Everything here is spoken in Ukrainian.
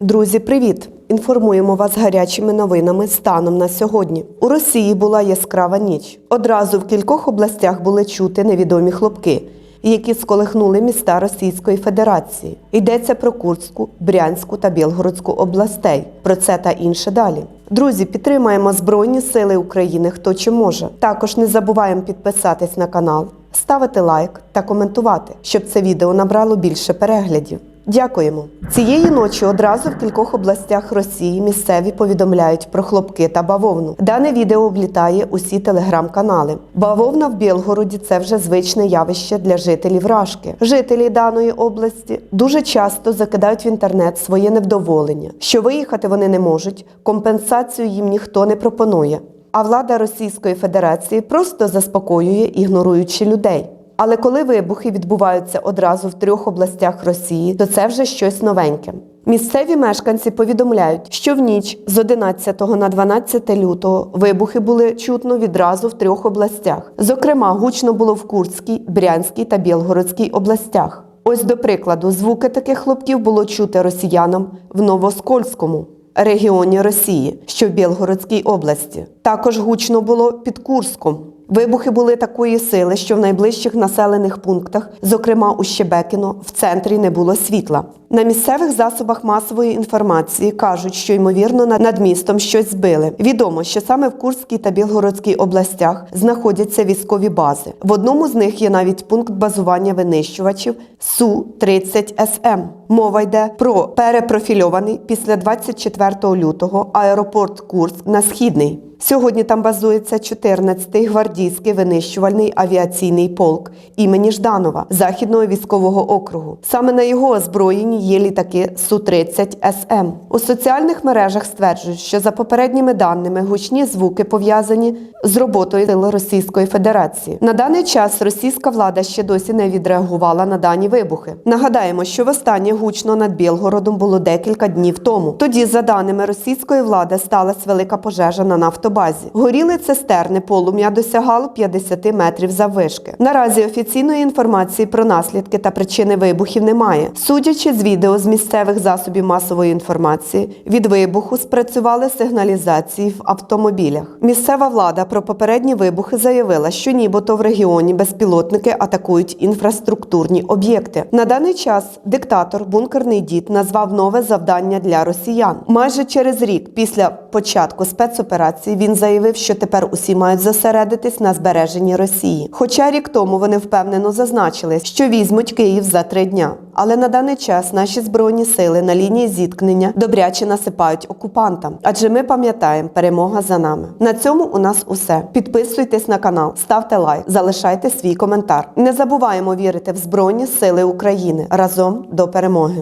Друзі, привіт! Інформуємо вас гарячими новинами станом на сьогодні. У Росії була яскрава ніч. Одразу в кількох областях були чути невідомі хлопки, які сколихнули міста Російської Федерації. Йдеться про Курську, Брянську та Білгородську областей. Про це та інше далі. Друзі, підтримаємо Збройні Сили України хто чи може. Також не забуваємо підписатись на канал, ставити лайк та коментувати, щоб це відео набрало більше переглядів. Дякуємо. Цієї ночі одразу в кількох областях Росії місцеві повідомляють про хлопки та бавовну. Дане відео облітає усі телеграм-канали. Бавовна в Білгороді це вже звичне явище для жителів Рашки. Жителі даної області дуже часто закидають в інтернет своє невдоволення, що виїхати вони не можуть, компенсацію їм ніхто не пропонує. А влада Російської Федерації просто заспокоює, ігноруючи людей. Але коли вибухи відбуваються одразу в трьох областях Росії, то це вже щось новеньке. Місцеві мешканці повідомляють, що в ніч з 11 на 12 лютого вибухи були чутно відразу в трьох областях. Зокрема, гучно було в Курській, Брянській та Білгородській областях. Ось до прикладу, звуки таких хлопків було чути росіянам в Новоскольському регіоні Росії, що в Білгородській області. Також гучно було під Курском. Вибухи були такої сили, що в найближчих населених пунктах, зокрема у Щебекіно, в центрі не було світла. На місцевих засобах масової інформації кажуть, що ймовірно над- містом щось збили. Відомо, що саме в Курській та Білгородській областях знаходяться військові бази. В одному з них є навіть пункт базування винищувачів су 30 СМ. Мова йде про перепрофільований після 24 лютого аеропорт Курськ на східний. Сьогодні там базується 14-й гвардійський винищувальний авіаційний полк імені Жданова Західного військового округу. Саме на його озброєнні є літаки Су-30 СМ. У соціальних мережах стверджують, що за попередніми даними гучні звуки пов'язані з роботою сил Російської Федерації. На даний час російська влада ще досі не відреагувала на дані вибухи. Нагадаємо, що востаннє гучно над Білгородом було декілька днів тому. Тоді, за даними російської влади, сталася велика пожежа на нафтобазі. Горіли цистерни, полум'я досягало 50 метрів заввишки. Наразі офіційної інформації про наслідки та причини вибухів немає. Судячи з відео з місцевих засобів масової інформації, від вибуху спрацювали сигналізації в автомобілях. Місцева влада про попередні вибухи заявила, що нібито в регіоні безпілотники атакують інфраструктурні об'єкти. На даний час диктатор бункерний дід назвав нове завдання для росіян. Майже через рік після початку спецоперації він заявив, що тепер усі мають зосередитись на збереженні Росії. Хоча рік тому вони впевнено зазначили, що візьмуть Київ за три дня. Але на даний час наші збройні сили на лінії зіткнення добряче насипають окупантам, адже ми пам'ятаємо, перемога за нами. На цьому у нас усе. Підписуйтесь на канал, ставте лайк, залишайте свій коментар. Не забуваємо вірити в Збройні Сили України разом до перемоги.